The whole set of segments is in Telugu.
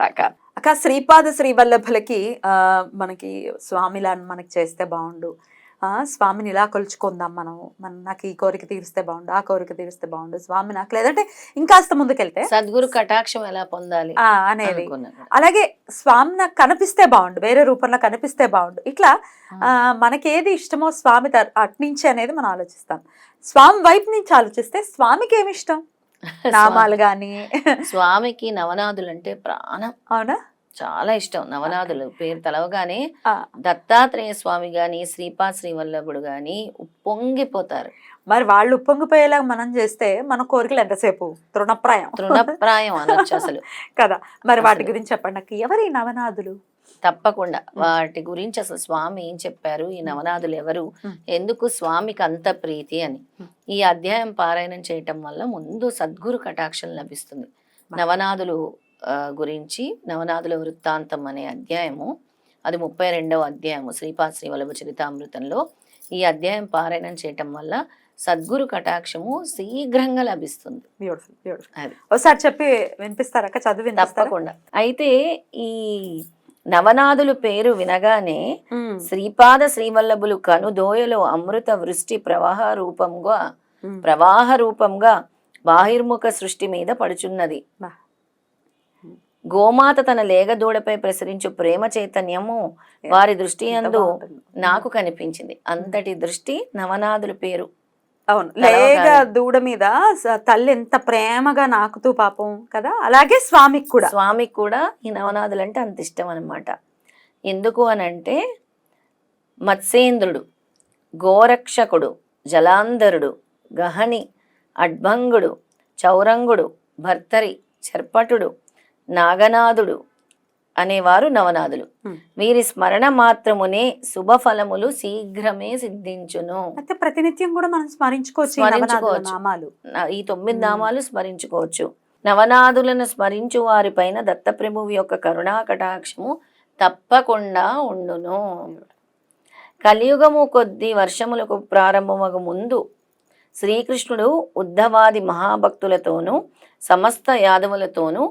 అక్క అక్క శ్రీపాద శ్రీవల్లభులకి ఆ మనకి స్వామిలా మనకి చేస్తే బాగుండు ఆ స్వామిని ఇలా కొలుచుకుందాం మనం. మన నాకు ఈ కోరిక తీరిస్తే బాగుండు ఆ కోరిక తీరిస్తే బాగుండు స్వామి నాకు లేదంటే ఇంకాస్త ముందుకెళ్తే సద్గురు కటాక్షం ఎలా పొందాలి ఆ అనేది. అలాగే స్వామి నాకు కనిపిస్తే బాగుండు వేరే రూపంలో కనిపిస్తే బాగుండు ఇట్లా ఆ, మనకి ఏది ఇష్టమో స్వామి అట్నుంచి అనేది మనం ఆలోచిస్తాం. స్వామి వైపు నుంచి ఆలోచిస్తే స్వామికి ఏమి ఇష్టం? నామాలు గాని. స్వామికి నవనాథులు అంటే ప్రాణం. అవునా? చాలా ఇష్టం నవనాథులు పేరు తలవగానే దత్తాత్రేయ స్వామి గాని శ్రీపాద శ్రీవల్లభుడు గాని ఉప్పొంగిపోతారు. మరి వాళ్ళు ఉప్పొంగిపోయేలా మనం చేస్తే మన కోరికలు ఎంతసేపు? తృణప్రాయం. తృణప్రాయం అనొచ్చు అసలు. కదా. మరి వాటి. గురించి చెప్పండి నాకు ఎవరి నవనాథులు? తప్పకుండా. వాటి గురించి అసలు స్వామి ఏం చెప్పారు? ఈ నవనాథులు ఎవరు. ఎందుకు స్వామికి అంత ప్రీతి అని. ఈ అధ్యాయం పారాయణం చేయటం వల్ల ముందు సద్గురు కటాక్షం లభిస్తుంది. నవనాథులు గురించి నవనాథుల వృత్తాంతం అనే అధ్యాయము అది ముప్పై రెండవ అధ్యాయము శ్రీపాద శ్రీవల్లభ చరితామృతంలో. ఈ అధ్యాయం పారాయణం చేయటం వల్ల సద్గురు కటాక్షము శీఘ్రంగా లభిస్తుంది. బ్యూటిఫుల్ బ్యూటిఫుల్ అది. ఒకసారి చెప్పి వినిపిస్తారక్క చదివి తప్పకుండా. అయితే ఈ నవనాథులు పేరు వినగానే శ్రీపాద శ్రీవల్లభులు కనుదోయలో అమృత వృష్టి ప్రవాహ రూపంగా. ప్రవాహ రూపంగా బాహిర్ముఖ సృష్టి మీద పడుచున్నది. గోమాత తన లేగదూడపై ప్రసరించు ప్రేమ చైతన్యము వారి దృష్టి బాగుంటుంది. నాకు కనిపించింది. అంతటి దృష్టి నవనాథుల పేరు. అవును. లేగ దూడ మీద తల్లి ఎంత ప్రేమగా నాకుతూ పాపం కదా అలాగే స్వామికి కూడా. స్వామికి కూడా ఈ నవనాథులు అంటే అంత ఇష్టం అనమాట ఎందుకు అని అంటే మత్స్యేంద్రుడు గోరక్షకుడు జలాంధరుడు గహని అడ్భంగుడు చౌరంగుడు భర్తరి చర్పటుడు నాగనాథుడు అనేవారు నవనాథులు. వీరి స్మరణ మాత్రమునే శుభ ఫలములు శీఘ్రమే సిద్ధించును అయితే ప్రతినిత్యం కూడా మనం స్మరించుకోవచ్చు. నామాలు ఈ తొమ్మిది మ్మ్. నామాలు స్మరించుకోవచ్చు నవనాథులను స్మరించు వారిపైన దత్తప్రభువు యొక్క కరుణా కటాక్షము తప్పకుండా ఉండును కలియుగము కొద్ది వర్షములకు ప్రారంభమగు ముందు శ్రీకృష్ణుడు ఉద్ధవాది మహాభక్తులతోనూ సమస్త యాదవులతోనూ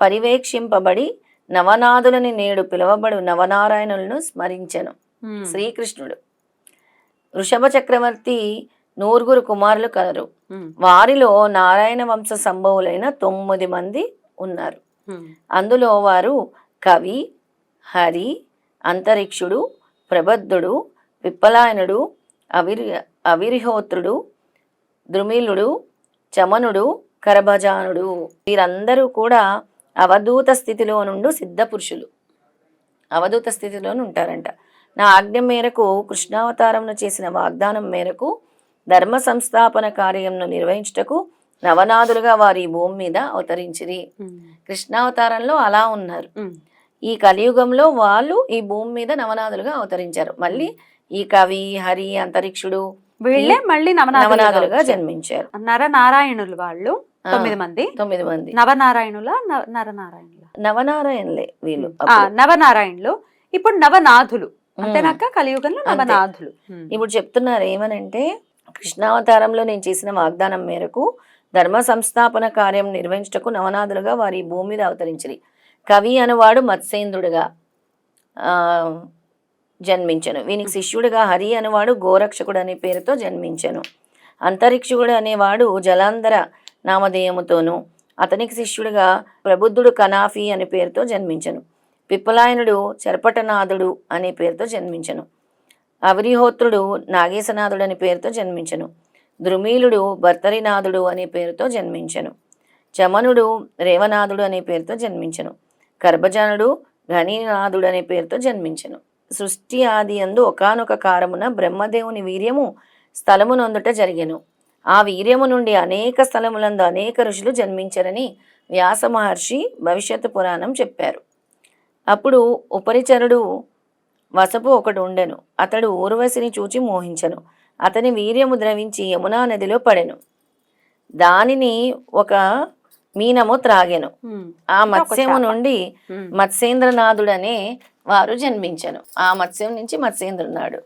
పరివేక్షింపబడి నవనాథులని నేడు పిలువబడు నవనారాయణులను స్మరించెను. శ్రీకృష్ణుడు వృషభ చక్రవర్తి నూరుగురు కుమారులు కలరు. వారిలో నారాయణ వంశ సంభవులైన తొమ్మిది మంది ఉన్నారు. అందులో వారు కవి హరి అంతరిక్షుడు ప్రబద్ధుడు పిప్పలాయనుడు అవిరి అవిరిహోత్రుడు ద్రుమిలుడు చమనుడు కరభజానుడు వీరందరూ కూడా అవధూత స్థితిలో నుండి సిద్ధ పురుషులు అవధూత స్థితిలోనే ఉంటారంట. నా ఆజ్ఞ మేరకు కృష్ణావతారంను చేసిన వాగ్దానం మేరకు ధర్మ సంస్థాపన కార్యంను నిర్వహించుటకు నవనాథులుగా వారి ఈ భూమి మీద అవతరించిరి. కృష్ణావతారంలో అలా ఉన్నారు. ఈ కలియుగంలో వాళ్ళు ఈ భూమి మీద నవనాథులుగా అవతరించారు. మళ్ళీ ఈ కవి హరి అంతరిక్షుడు వీళ్ళే మళ్ళీ నవనాథులుగా జన్మించారు. నర నారాయణులు వాళ్ళు. తొమ్మిది మంది. తొమ్మిది మంది. నవనారాయణుల? నరనారాయణుల? నవనారాయణలే వీళ్ళు. నవనారాయణులు. ఇప్పుడు నవనాథులు. అంతేనాక కలియుగంలో. నవనాథులు. ఇప్పుడు చెప్తున్నారు ఏమనంటే కృష్ణావతారంలో నేను చేసిన వాగ్దానం మేరకు ధర్మ సంస్థాపన కార్యం నిర్వహించుటకు నవనాథులుగా వారి భూమి మీద అవతరించిరి. కవి అనువాడు మత్స్యేంద్రుడుగా ఆ, జన్మించను. వీనికి శిష్యుడిగా హరి అనువాడు గోరక్షకుడు అనే పేరుతో జన్మించను. అంతరిక్షుడు అనేవాడు జలాంధర నామధేయముతోనూ అతనికి శిష్యుడిగా ప్రబుద్ధుడు కనాఫీ అనే పేరుతో జన్మించను. పిప్పలాయనుడు చర్పటనాథుడు అనే పేరుతో జన్మించను. అవిరిహోత్రుడు నాగేశనాథుడు అనే పేరుతో జన్మించను. ద్రుమీలుడు భర్తరినాథుడు అనే పేరుతో జన్మించను. చమనుడు రేవనాథుడు అనే పేరుతో జన్మించను. కర్భజనుడు ఘనీనాథుడు అనే పేరుతో జన్మించను. సృష్టి ఆది అందు ఒకనొక కారమున బ్రహ్మదేవుని వీర్యము స్థలమునందుట జరిగెను. ఆ వీర్యము నుండి అనేక స్థలములందు అనేక ఋషులు జన్మించరని వ్యాస మహర్షి భవిష్యత్తు పురాణం చెప్పారు. అప్పుడు ఉపరిచరుడు వసపు ఒకడు ఉండెను. అతడు ఊర్వశిని చూచి మోహించెను. అతని వీర్యము ద్రవించి యమునా నదిలో పడెను. దానిని ఒక మీనము త్రాగెను. ఆ మత్స్యము. నుండి. మత్స్యేంద్రనాథుడనే వారు జన్మించను. ఆ మత్స్యం నుంచి మత్స్యేంద్రనాడు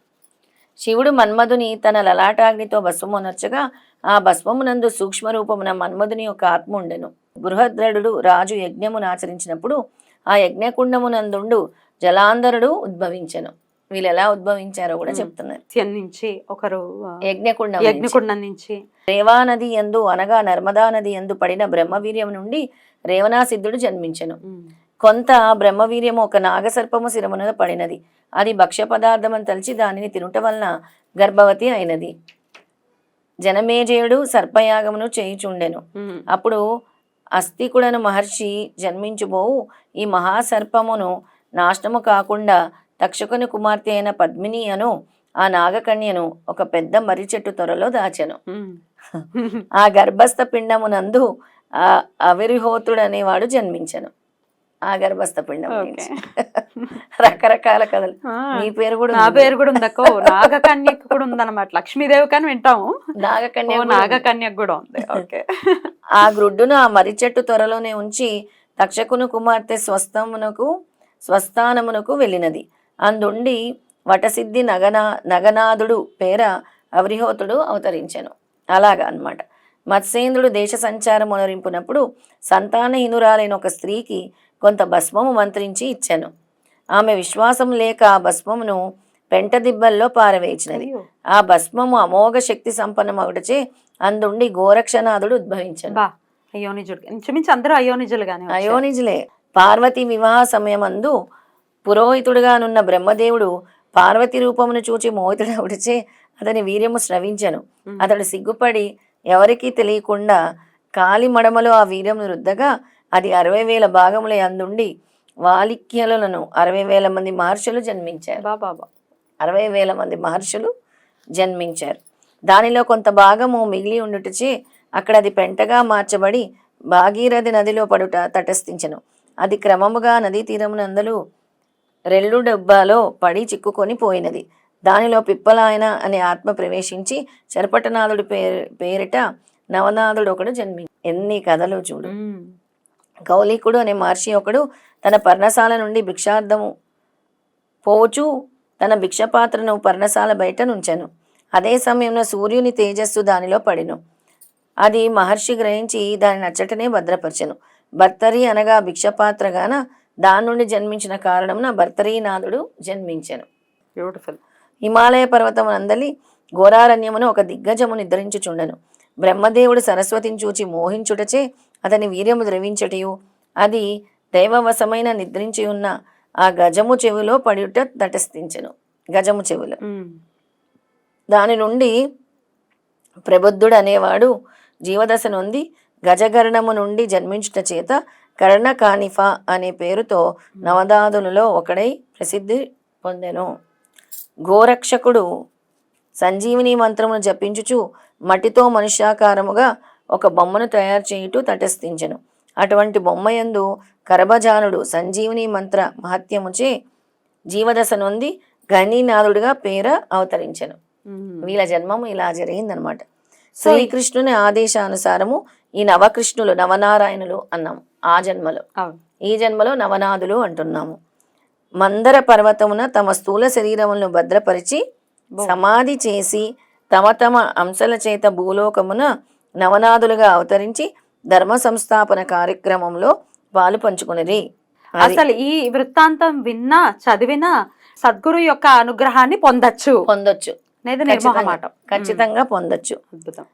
శివుడు మన్మధుని తన లలాటాగ్నితో భస్మమునర్చగా ఆ భస్మమునందు సూక్ష్మ రూపమున మన్మధుని యొక్క ఆత్మ ఉండెను బృహద్రడు రాజు యజ్ఞమును ఆచరించినప్పుడు ఆ యజ్ఞకుండమునందుండు జలాంధరుడు ఉద్భవించెను వీళ్ళు ఎలా ఉద్భవించారో కూడా. చెప్తున్నారు నుంచి ఒకరు యజ్ఞకుండం. యజ్ఞకుండం నుంచి రేవా నది ఎందు అనగా నర్మదా నది ఎందు పడిన బ్రహ్మవీర్యం నుండి రేవణా సిద్ధుడు జన్మించెను. కొంత బ్రహ్మవీర్యము ఒక నాగసర్పము శిరమున పడినది. అది భక్ష్య పదార్థం అని తలిచి దానిని తినుట వలన గర్భవతి అయినది. జనమేజయుడు సర్పయాగమును చేయుచుండెను. అప్పుడు అస్థికుడను మహర్షి జన్మించుబోవు ఈ మహాసర్పమును నాశనము కాకుండా తక్షకుని కుమార్తె అయిన పద్మిని అను ఆ నాగకన్యను ఒక పెద్ద మర్రి చెట్టు త్వరలో దాచెను. ఆ గర్భస్థ పిండమునందు ఆ అవిరిహోతుడు అనేవాడు జన్మించెను. ఆ గర్భస్థ పిండం. రకరకాల కథలు. మీ పేరు కూడా నా ఉంది. పేరు కూడా ఉందక్కో. నాగకన్యకు కూడా ఉందన్నమాట. లక్ష్మీదేవి కానీ వింటాము. నాగకన్య ఉంది. నాగకన్యకు కూడా ఉంది. ఓకే. ఆ గ్రుడ్డును ఆ మర్రి చెట్టు త్వరలోనే ఉంచి తక్షకును కుమార్తె స్వస్థమునకు స్వస్థానమునకు వెళ్ళినది. అందుండి వటసిద్ధి నగనా నగనాథుడు పేర అవిరిహోతుడు అవతరించెను. అలాగా అన్నమాట. మత్స్యేంద్రుడు దేశ సంచారం మొనరింపునప్పుడు సంతానహీనురాలైన ఒక స్త్రీకి కొంత భస్మము మంత్రించి ఇచ్చాను ఆమె విశ్వాసం లేక ఆ భస్మమును పెంట దిబ్బల్లో పారవేయించినది అయ్యో. ఆ భస్మము అమోఘ శక్తి సంపన్నమగుటచే అందుండి గోరక్షనాథుడు ఉద్భవించను బా అయోనిజుడు ఇంచుమించు అందరూ అయోనిజులుగానే వచ్చారు. అయోనిజులే పార్వతి వివాహ సమయమందు పురోహితుడుగానున్న బ్రహ్మదేవుడు పార్వతి రూపమును చూచి మోహితుడవుడిచే అతని వీర్యము స్రవించెను. అతడు సిగ్గుపడి ఎవరికీ తెలియకుండా కాలి మడమలో ఆ వీర్యమును రుద్దగా అది అరవై వేల భాగముల అందుండి వాలిక్యలను అరవై వేల మంది మహర్షులు జన్మించారు. బాబా అరవై వేల మంది మహర్షులు జన్మించారు. దానిలో కొంత భాగము మిగిలి ఉండుటచే అక్కడ అది పెంటగా మార్చబడి భాగీరథి నదిలో పడుట తటస్థించెను. అది క్రమముగా నదీ తీరమునందలు రెల్లు డబ్బాలో పడి చిక్కుకొని పోయినది. దానిలో పిప్పలాయన అనే ఆత్మ ప్రవేశించి చరపటనాథుడి పేరు పేరిట నవనాథుడు ఒకడు జన్మి ఎన్ని కథలు చూడు. కౌలికుడు అనే మహర్షి ఒకడు తన పర్ణశాల నుండి భిక్షార్థము పోచు తన భిక్షపాత్రను పర్ణశాల బయట నుంచెను. అదే సమయంలో సూర్యుని తేజస్సు దానిలో పడెను. అది మహర్షి గ్రహించి దాని నచ్చటనే భద్రపరచెను. భర్తరి అనగా భిక్షపాత్రగాన దాని నుండి జన్మించిన కారణమున భర్తరీనాథుడు జన్మించెను. బ్యూటిఫుల్ హిమాలయ పర్వతం అందలి ఘోరారణ్యమును ఒక దిగ్గజము నిద్రించుచుండెను. బ్రహ్మదేవుడు సరస్వతిని చూచి మోహించుటచే అతని వీర్యము ద్రవించటయు. అది దైవవశమైన నిద్రించి ఉన్న ఆ గజము చెవిలో పడియుట తటస్థించెను. గజము చెవిలో. దాని నుండి ప్రబుద్ధుడు అనేవాడు జీవదశ నొంది గజగర్ణము నుండి జన్మించుట చేత కర్ణ కానిఫ అనే పేరుతో నవదాదులలో ఒకడై ప్రసిద్ధి పొందెను. గోరక్షకుడు సంజీవిని మంత్రమును జపించుచు మట్టితో మనుష్యాకారముగా ఒక బొమ్మను తయారు చేయుటూ తటస్థించెను. అటువంటి బొమ్మయందు కరభజానుడు సంజీవిని మంత్ర మహత్యముచే జీవదశ నొంది గణీనాథుడిగా పేర అవతరించెను. వీళ్ళ జన్మము ఇలా జరిగిందనమాట శ్రీకృష్ణుని ఆదేశానుసారము ఈ నవకృష్ణులు నవనారాయణులు అన్నాము ఆ జన్మలో. ఈ జన్మలో నవనాథులు అంటున్నాము. మందర పర్వతమున తమ స్థూల శరీరములను భద్రపరిచి. సమాధి చేసి తమ తమ అంశల చేత భూలోకమున నవనాథులుగా అవతరించి ధర్మ సంస్థాపన కార్యక్రమంలో పాలు పంచుకునిరి. అది అసలు ఈ వృత్తాంతం విన్నా చదివినా సద్గురు యొక్క అనుగ్రహాన్ని పొందొచ్చు. పొందొచ్చు. ఖచ్చితంగా పొందొచ్చు. అద్భుతం.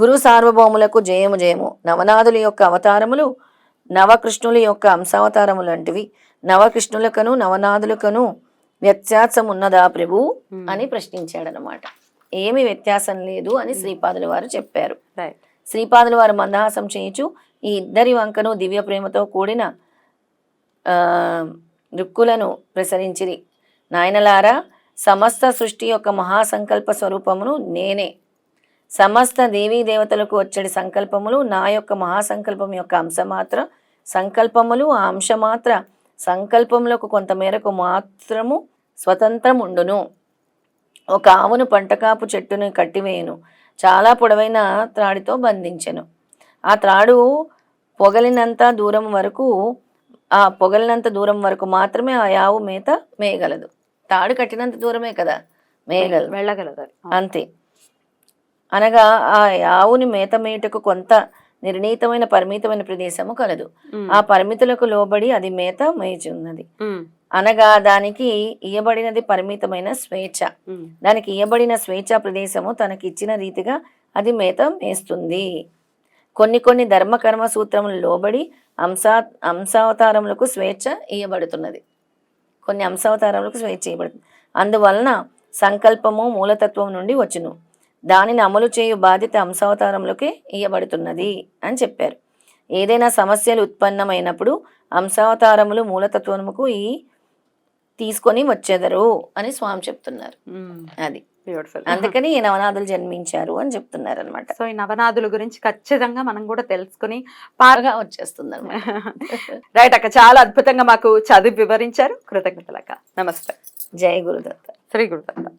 గురు సార్వభౌములకు జయము జయము. నవనాథుల యొక్క అవతారములు నవకృష్ణుల యొక్క అంశావతారములు లాంటివి. నవకృష్ణులకను నవనాథులకను వ్యత్యాసం ఉన్నదా ప్రభు. అని ప్రశ్నించాడనమాట ఏమి వ్యత్యాసం లేదు అని శ్రీపాదుల వారు చెప్పారు. రైట్ శ్రీపాదుల వారు మందహాసం చేయుచు ఈ ఇద్దరి వంకను దివ్య ప్రేమతో కూడిన రుక్కులను ప్రసరించిరి. నాయనలారా సమస్త సృష్టి యొక్క మహాసంకల్ప స్వరూపమును నేనే. సమస్త దేవీ దేవతలకు వచ్చేటి సంకల్పములు నా యొక్క మహాసంకల్పం యొక్క అంశ మాత్ర సంకల్పములు ఆ అంశ మాత్ర సంకల్పములకు కొంతమేరకు మాత్రము స్వతంత్రం ఉండును ఒక ఆవును పంటకాపు చెట్టుని కట్టివేయును. చాలా పొడవైన త్రాడితో బంధించెను. ఆ త్రాడు పొగలినంత దూరం వరకు ఆ పొగలినంత దూరం వరకు మాత్రమే ఆ ఆవు మేత మేయగలదు. తాడు కట్టినంత దూరమే కదా మేయగలదు. వెళ్ళగలదు. అంతే. అనగా ఆ ఆవుని మేత మేటకు కొంత నిర్ణీతమైన పరిమితమైన ప్రదేశము కలదు. ఆ పరిమితులకు లోబడి అది మేత మేయుచున్నది. ఉమ్. అనగా దానికి ఇయ్యబడినది పరిమితమైన స్వేచ్ఛ. దానికి ఇయ్యబడిన స్వేచ్ఛా ప్రదేశము తనకి ఇచ్చిన రీతిగా అది మేత మేస్తుంది. కొన్ని కొన్ని ధర్మ కర్మ సూత్రములు లోబడి అంశా అంశావతారములకు స్వేచ్ఛ ఇయ్యబడుతున్నది. కొన్ని అంశావతారములకు స్వేచ్ఛ ఇవ్వబడుతుంది అందువలన సంకల్పము మూలతత్వం నుండి వచ్చును. దానిని అమలు చేయు బాధ్యత అంశావతారములకే ఇయ్యబడుతున్నది అని చెప్పారు. ఏదైనా సమస్యలు ఉత్పన్నమైనప్పుడు అంశావతారములు మూలతత్వముకు ఈ తీసుకొని వచ్చేదరు అని స్వామి చెప్తున్నారు. అది. బ్యూటిఫుల్ అందుకని ఈ నవనాథులు జన్మించారు అని చెప్తున్నారు అనమాట సో ఈ నవనాథుల గురించి ఖచ్చితంగా మనం కూడా తెలుసుకుని బాగా వచ్చేస్తుంది అనమాట రైట్ అక్క చాలా అద్భుతంగా మాకు చదివి వివరించారు. కృతజ్ఞతలక్క నమస్తే. జై గురుదత్త. శ్రీ గురుదత్త.